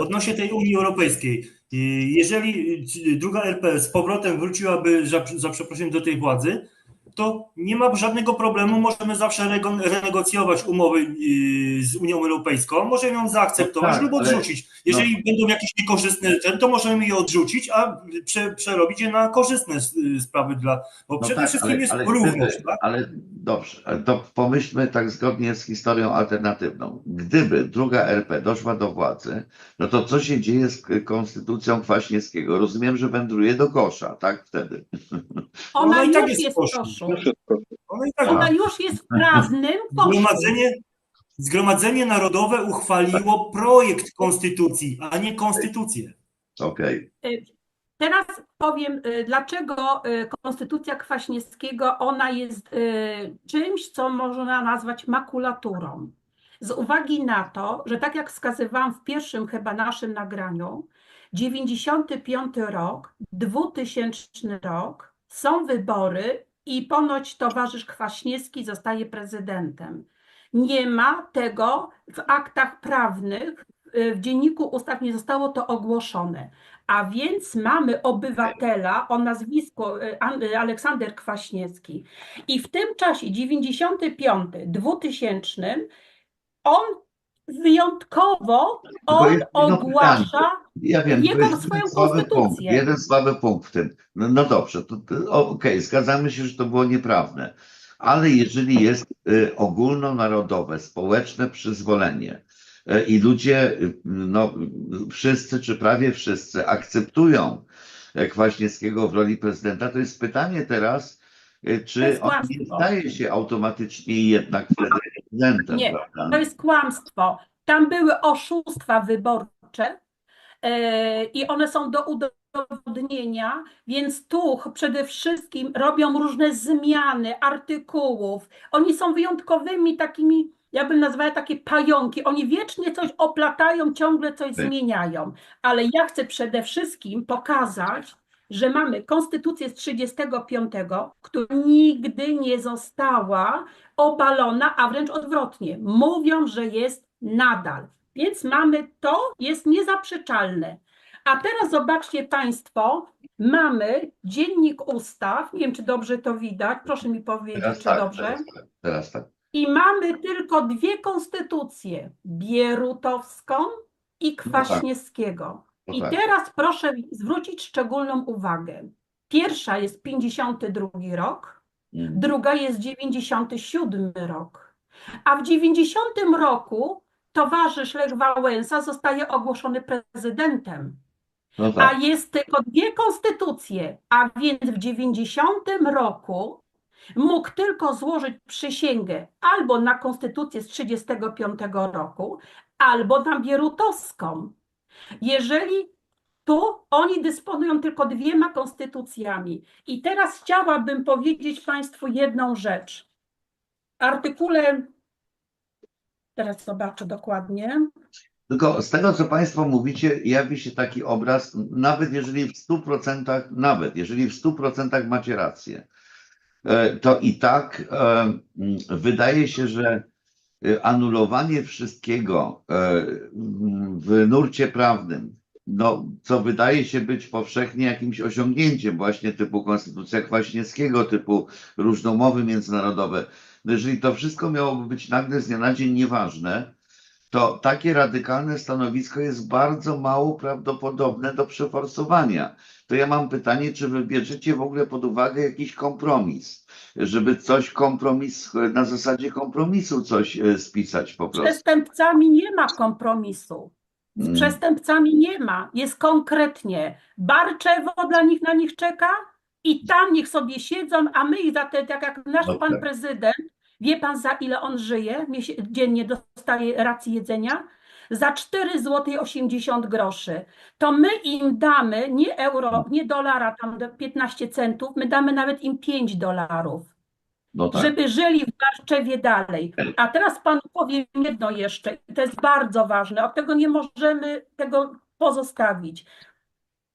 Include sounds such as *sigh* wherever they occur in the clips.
odnośnie tej Unii Europejskiej. Jeżeli druga RP z powrotem wróciłaby za, za przeproszeniem do tej władzy, to nie ma żadnego problemu, możemy zawsze renegocjować umowy y, z Unią Europejską, możemy ją zaakceptować No tak, lub ale- odrzucić. Jeżeli będą jakieś niekorzystne rzeczy, to możemy je odrzucić, a prze, przerobić je na korzystne y, sprawy dla, bo No przede tak, wszystkim ale- jest ale równość, gdyby- tak? Ale dobrze, ale to pomyślmy tak zgodnie z historią alternatywną. Gdyby druga RP doszła do władzy, no to co się dzieje z konstytucją Kwaśniewskiego? Rozumiem, że wędruje do kosza, tak? Wtedy. Ona No i tak już jest w koszu. Ono i tak Ona już jest w prawnym. *laughs* Zgromadzenie, Zgromadzenie Narodowe uchwaliło projekt konstytucji, a nie konstytucję. Okej. Teraz powiem, y, dlaczego y, Konstytucja Kwaśniewskiego, ona jest y, czymś, co można nazwać makulaturą. Z uwagi na to, że tak jak wskazywałam w pierwszym chyba naszym nagraniu, 95 rok, 2000 rok, są wybory i ponoć towarzysz Kwaśniewski zostaje prezydentem. Nie ma tego w aktach prawnych, y, w dzienniku ustaw nie zostało to ogłoszone. A więc mamy obywatela o nazwisku y, y, Aleksander Kwaśniewski. I w tym czasie 95, 2000 on wyjątkowo on jest ogłasza Ja wiem, Jego swoją słaby punkt, konstytucję. jeden słaby punkt w tym. No, no dobrze, to, to, okej, zgadzamy się, że to było nieprawne, ale jeżeli jest y, ogólnonarodowe, społeczne przyzwolenie y, i ludzie, y, no wszyscy czy prawie wszyscy akceptują y, Kwaśniewskiego w roli prezydenta, to jest pytanie teraz, y, czy on nie staje się automatycznie jednak wtedy prezydentem, Nie, prawda? To jest kłamstwo. Tam były oszustwa wyborcze e, i one są do udowodnienia, więc tu przede wszystkim robią różne zmiany artykułów. Oni są wyjątkowymi takimi, ja bym nazwała takie pająki. Oni wiecznie coś oplatają, ciągle coś zmieniają. Ale ja chcę przede wszystkim pokazać, że mamy konstytucję z 35, która nigdy nie została obalona, a wręcz odwrotnie. Mówią, że jest nadal. Więc mamy to, jest niezaprzeczalne. A teraz zobaczcie Państwo, mamy dziennik ustaw. Nie wiem, czy dobrze to widać. Proszę mi powiedzieć, Teraz czy tak, dobrze. teraz tak, teraz tak. I mamy tylko dwie konstytucje: Bierutowską i No tak. Kwaśniewskiego. No I tak. teraz proszę zwrócić szczególną uwagę. Pierwsza jest 52 rok, Mm. druga jest 97 rok. A w 90 roku towarzysz Lech Wałęsa zostaje ogłoszony prezydentem. No A tak. jest tylko dwie konstytucje, a więc w 90 roku mógł tylko złożyć przysięgę albo na konstytucję z 35 roku, albo na bierutowską. Jeżeli tu oni dysponują tylko dwiema konstytucjami. I teraz chciałabym powiedzieć Państwu jedną rzecz. Artykule, teraz zobaczę dokładnie. Tylko z tego, co Państwo mówicie, jawi się taki obraz, nawet jeżeli w 100%, nawet jeżeli w 100% macie rację, e, to i tak e, wydaje się, że anulowanie wszystkiego e, w nurcie prawnym, no, co wydaje się być powszechnie jakimś osiągnięciem właśnie typu Konstytucja Kwaśniewskiego, typu różne umowy międzynarodowe, no jeżeli to wszystko miałoby być nagle z dnia na dzień nieważne, to takie radykalne stanowisko jest bardzo mało prawdopodobne do przeforsowania. To ja mam pytanie, czy wy bierzecie w ogóle pod uwagę jakiś kompromis, żeby coś kompromis, na zasadzie kompromisu coś e, spisać po Z prostu. przestępcami nie ma kompromisu. Z Mm. przestępcami nie ma. Jest konkretnie Barczewo dla nich na nich czeka i tam niech sobie siedzą, a my ich za te, tak jak nasz No pan tak. prezydent, wie pan za ile on żyje, dziennie dostaje racji jedzenia? Za 4 zł 80 groszy. To my im damy nie euro, nie dolara, tam do 15 centów, my damy nawet im 5 dolarów No tak. żeby żyli w Barczewie dalej. A teraz Panu powiem jedno jeszcze, i to jest bardzo ważne, od tego nie możemy tego pozostawić.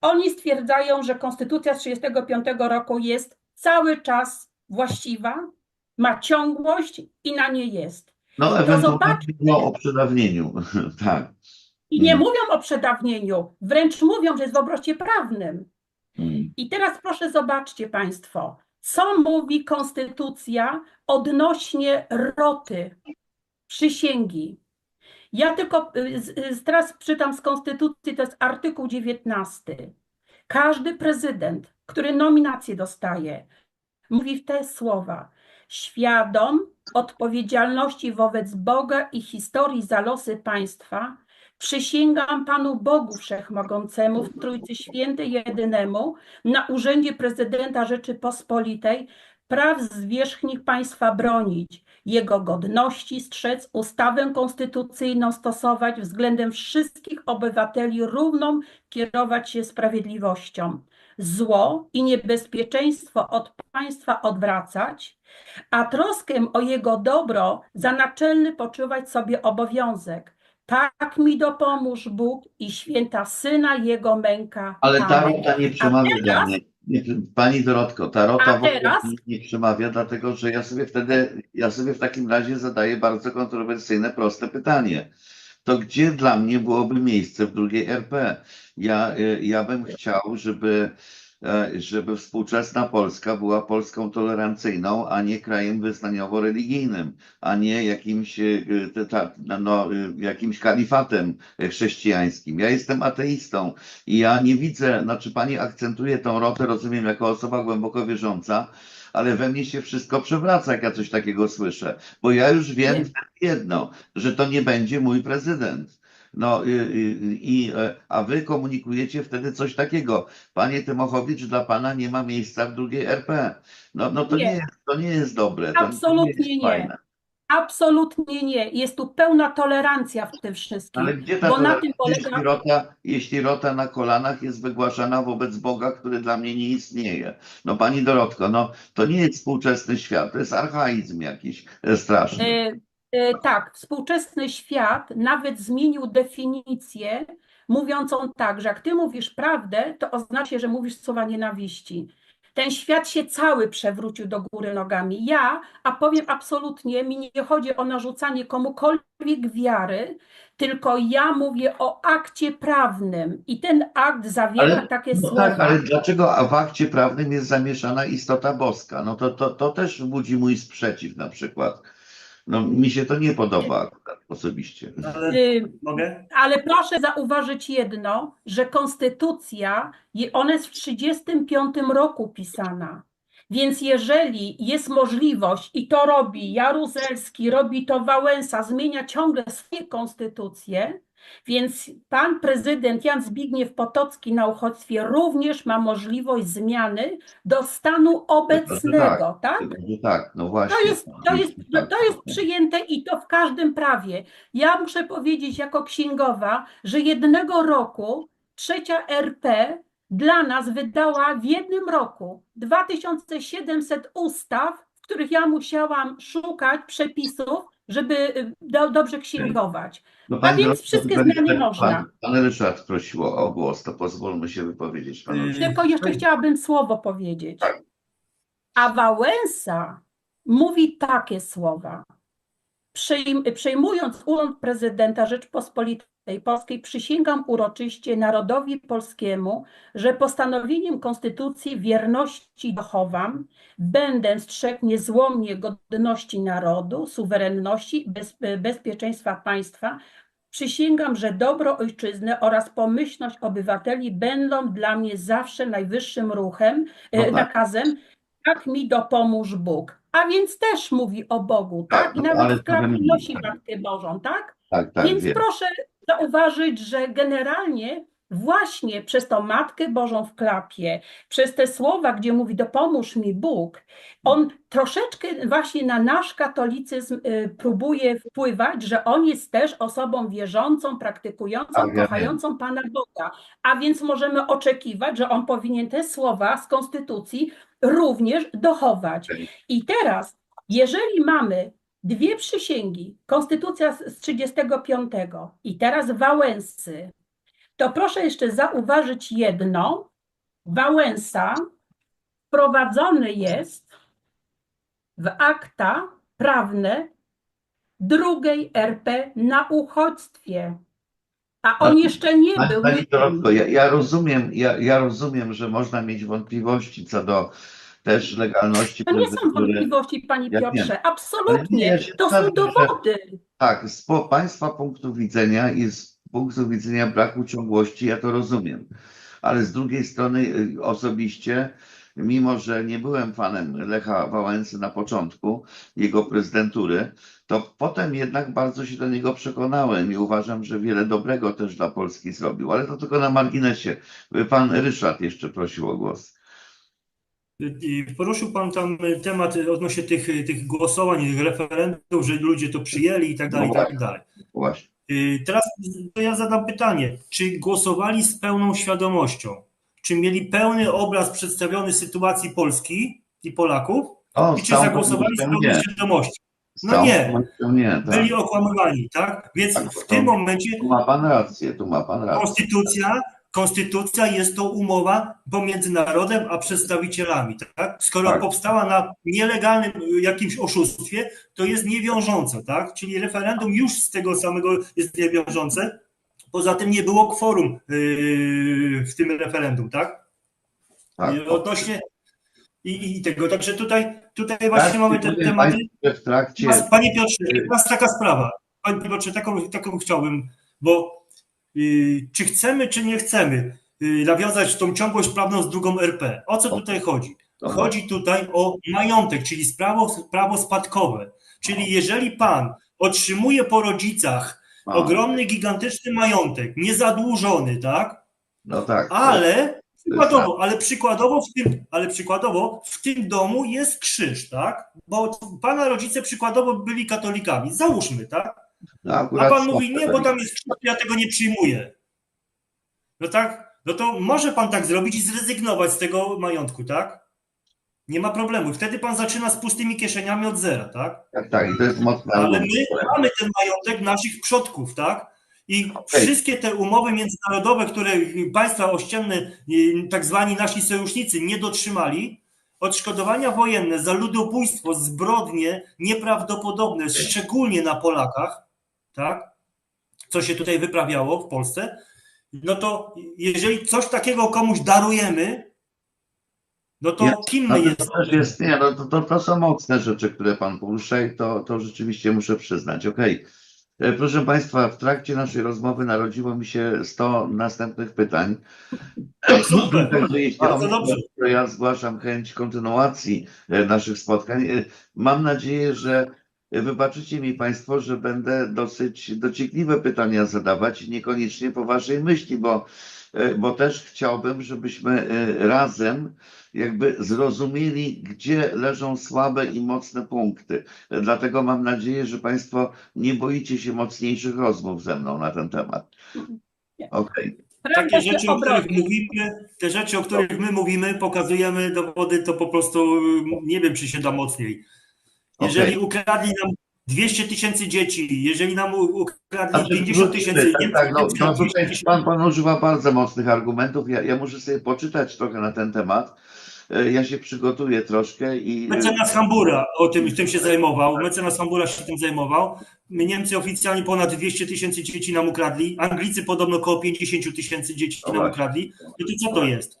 Oni stwierdzają, że Konstytucja z 1935 roku jest cały czas właściwa, ma ciągłość i na nie jest. No ewentualnie było o przedawnieniu. *laughs* Tak. I nie Mm. mówią o przedawnieniu, wręcz mówią, że jest w obrocie prawnym. Mm. I teraz proszę zobaczcie Państwo, co mówi Konstytucja odnośnie roty, przysięgi. Ja tylko y, teraz czytam z Konstytucji, to jest artykuł 19. Każdy prezydent, który nominację dostaje, mówi w te słowa: świadom odpowiedzialności wobec Boga i historii za losy państwa, przysięgam Panu Bogu Wszechmogącemu w Trójcy Świętej Jedynemu na urzędzie prezydenta Rzeczypospolitej praw zwierzchnik państwa bronić, jego godności strzec, ustawę konstytucyjną stosować względem wszystkich obywateli równą, kierować się sprawiedliwością, zło i niebezpieczeństwo od państwa odwracać, a troskę o jego dobro za naczelny poczuwać sobie obowiązek. Tak mi dopomóż Bóg i święta Syna Jego męka. Ale ta Amen. rota nie przemawia teraz- mnie. Nie, Pani Dorotko, ta rota A w ogóle nie, nie przemawia, dlatego że ja sobie wtedy, ja sobie w takim razie zadaję bardzo kontrowersyjne, proste pytanie. To gdzie dla mnie byłoby miejsce w drugiej RP? Ja, y, ja bym chciał, żeby, e, żeby współczesna Polska była Polską tolerancyjną, a nie krajem wyznaniowo-religijnym, a nie jakimś, ta- no, y, jakimś kalifatem chrześcijańskim. Ja jestem ateistą. I ja nie widzę, znaczy pani akcentuje tą rotę, rozumiem, jako osoba głęboko wierząca, ale we mnie się wszystko przewraca, jak ja coś takiego słyszę. Bo ja już wiem wtedy jedno, że to nie będzie mój prezydent. No y, y, i, e, a wy komunikujecie wtedy coś takiego. Panie Tymochowicz, dla pana nie ma miejsca w drugiej RP. No, no to nie, Nie. jest, to nie jest dobre. Absolutnie to nie. Jest nie. Absolutnie nie. Jest tu pełna tolerancja w tym wszystkim. Ale gdzie ta Bo na tym polega- jeśli rota, jeśli rota na kolanach jest wygłaszana wobec Boga, który dla mnie nie istnieje? No pani Dorotko, no to nie jest współczesny świat, to jest archaizm jakiś e, straszny. E, e, tak, współczesny świat nawet zmienił definicję, mówiącą tak, że jak ty mówisz prawdę, to oznacza, że mówisz słowa nienawiści. Ten świat się cały przewrócił do góry nogami. Ja, a powiem absolutnie, mi nie chodzi o narzucanie komukolwiek wiary, tylko ja mówię o akcie prawnym i ten akt zawiera Ale- takie No słowa. tak, ale dlaczego w akcie prawnym jest zamieszana istota boska? No to, to, to też budzi mój sprzeciw na przykład. No mi się to nie podoba akurat osobiście. Ale Y, mogę? Ale proszę zauważyć jedno, że konstytucja, ona jest w 1935 roku pisana. Więc jeżeli jest możliwość, i to robi Jaruzelski, robi to Wałęsa, zmienia ciągle swoje konstytucje, więc pan prezydent Jan Zbigniew Potocki na uchodźstwie również ma możliwość zmiany do stanu obecnego, tak? No tak, no właśnie. To jest, to jest, Tak. to jest przyjęte i to w każdym prawie. Ja muszę powiedzieć jako księgowa, że jednego roku trzecia RP dla nas wydała w jednym roku 2700 ustaw, w których ja musiałam szukać przepisów, żeby y, do, dobrze księgować. No, A więc wszystkie zmiany pan- można. Pan, pan Ryszard prosił o głos, to pozwólmy się wypowiedzieć panowie. Y, Tylko jeszcze chciałabym słowo powiedzieć. Tak. A Wałęsa mówi takie słowa. Przejmując urząd prezydenta Rzeczpospolitej Polskiej, przysięgam uroczyście narodowi polskiemu, że postanowieniem Konstytucji wierności dochowam, będę strzegł niezłomnie godności narodu, suwerenności, bez, bezpieczeństwa państwa. Przysięgam, że dobro ojczyzny oraz pomyślność obywateli będą dla mnie zawsze najwyższym ruchem, No e, tak. nakazem. Tak mi dopomóż Bóg. A więc też mówi o Bogu, Tak, tak? I no, nawet w wymieni, nosi tak. Matkę Bożą, tak? Tak, tak, Więc proszę zauważyć, że generalnie właśnie przez tą Matkę Bożą w klapie, przez te słowa, gdzie mówi dopomóż mi Bóg, on troszeczkę właśnie na nasz katolicyzm y, próbuje wpływać, że on jest też osobą wierzącą, praktykującą, wiem. kochającą Pana Boga. A więc możemy oczekiwać, że on powinien te słowa z Konstytucji również dochować. I teraz, jeżeli mamy dwie przysięgi, Konstytucja z z 35 i teraz Wałęsy, to proszę jeszcze zauważyć jedno. Wałęsa wprowadzony jest w akta prawne drugiej RP na uchodźstwie. A on jeszcze nie Pani, był. Pani Dorotko, ja, ja, rozumiem, ja, ja rozumiem, że można mieć wątpliwości co do też legalności To nie są wątpliwości, panie Ja wiem. Piotrze, nie, absolutnie. ja się To są zgadzam, że- dowody. Tak, z po, Państwa punktu widzenia z punktu widzenia braku ciągłości ja to rozumiem. Ale z drugiej strony y, osobiście, mimo że nie byłem fanem Lecha Wałęsy na początku jego prezydentury, to potem jednak bardzo się do niego przekonałem i uważam, że wiele dobrego też dla Polski zrobił. Ale to tylko na marginesie. Pan Ryszard jeszcze prosił o głos. Poruszył Pan tam temat odnośnie tych, tych głosowań, referendów, że ludzie to przyjęli i tak dalej, i tak dalej. Właśnie. Y, Teraz to ja zadam pytanie, czy głosowali z pełną świadomością? Czy mieli pełny obraz przedstawiony sytuacji Polski i Polaków? O, I czy zagłosowali z pełną nie. świadomością? No nie. nie. Tak. Byli okłamywani, tak? Więc Tak, w tym momencie Tu ma Pan rację, tu ma Pan rację. konstytucja, konstytucja jest to umowa pomiędzy narodem a przedstawicielami, tak? Skoro Tak. powstała na nielegalnym jakimś oszustwie, to jest niewiążąca, tak? Czyli referendum już z tego samego jest niewiążące. Poza tym nie było kworum yy, w tym referendum, tak? Tak. Odnośnie i, i tego. Także tutaj, tutaj właśnie Tak, mamy te tematy. W trakcie Panie Piotrze, teraz taka sprawa. Panie Piotrze, taką, taką chciałbym, bo czy chcemy, czy nie chcemy y, nawiązać tą ciągłość prawną z drugą RP? O co tutaj chodzi? Chodzi tutaj o majątek, czyli sprawo, prawo spadkowe. Czyli jeżeli pan otrzymuje po rodzicach ogromny, gigantyczny majątek, niezadłużony, tak? No tak. Ale przykładowo, ale przykładowo w tym, ale przykładowo w tym domu jest krzyż, tak? Bo pana rodzice przykładowo byli katolikami. Załóżmy, tak? No, A pan mówi, nie, bo tam jest krzyż, ja tego nie przyjmuję. No tak? No to może pan tak zrobić i zrezygnować z tego majątku, tak? Nie ma problemu. Wtedy pan zaczyna z pustymi kieszeniami od zera, tak? Tak, tak, to jest mocne Ale my mamy ten majątek naszych przodków, tak? I Okej. wszystkie te umowy międzynarodowe, które państwa ościenne, y, tak zwani nasi sojusznicy, nie dotrzymali, odszkodowania wojenne za ludobójstwo, zbrodnie nieprawdopodobne, szczególnie na Polakach, tak? Co się tutaj wyprawiało w Polsce, no to jeżeli coś takiego komuś darujemy, no to Ja- kim No my jesteśmy? jest, nie, no to, to, to są mocne rzeczy, które pan porusza i to, to rzeczywiście muszę przyznać. Okej. E, Proszę Państwa, w trakcie naszej rozmowy narodziło mi się 100 następnych pytań. Super, Także jeśli bardzo dobrze. to ja zgłaszam chęć kontynuacji e, naszych spotkań. E, Mam nadzieję, że wybaczycie mi Państwo, że będę dosyć dociekliwe pytania zadawać, niekoniecznie po Waszej myśli, bo, e, bo też chciałbym, żebyśmy e, razem jakby zrozumieli, gdzie leżą słabe i mocne punkty. Dlatego mam nadzieję, że Państwo nie boicie się mocniejszych rozmów ze mną na ten temat. Okej. Takie Prawda się rzeczy, o których mówimy, te rzeczy, o których my mówimy, pokazujemy dowody, to po prostu y, nie wiem, czy się da mocniej. Jeżeli Okej. ukradli nam 200 tysięcy dzieci, jeżeli nam ukradli Znaczy, 50 tysięcy, tak, tak, no, no nam 200 tutaj tysięcy- pan, pan używa bardzo mocnych argumentów. Ja, ja muszę sobie poczytać trochę na ten temat. E, Ja się przygotuję troszkę i. Mecenas Hambura o tym, tym się zajmował, mecenas Hambura się tym zajmował. Niemcy oficjalnie ponad 200 tysięcy dzieci nam ukradli, Anglicy podobno około 50 tysięcy dzieci No nam ukradli. No to co to jest?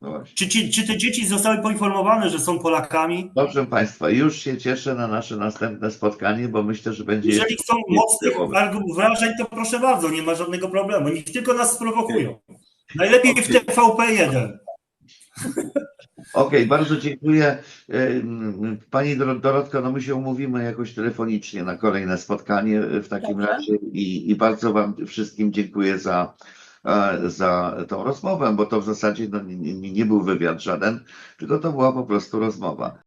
No. Czy, ci, czy te dzieci zostały poinformowane, że są Polakami? Proszę Państwa, już się cieszę na nasze następne spotkanie, bo myślę, że będzie. Jeżeli chcą mocnych wrażeń, to proszę bardzo, nie ma żadnego problemu. Niech tylko nas sprowokują. Najlepiej w TVP1. Okej, bardzo dziękuję. Pani Dor- Dorotko, no my się umówimy jakoś telefonicznie na kolejne spotkanie e, w takim Dobrze. razie i, i bardzo Wam wszystkim dziękuję za, za tą rozmowę, bo to w zasadzie no, nie, nie był wywiad żaden, tylko to była po prostu rozmowa.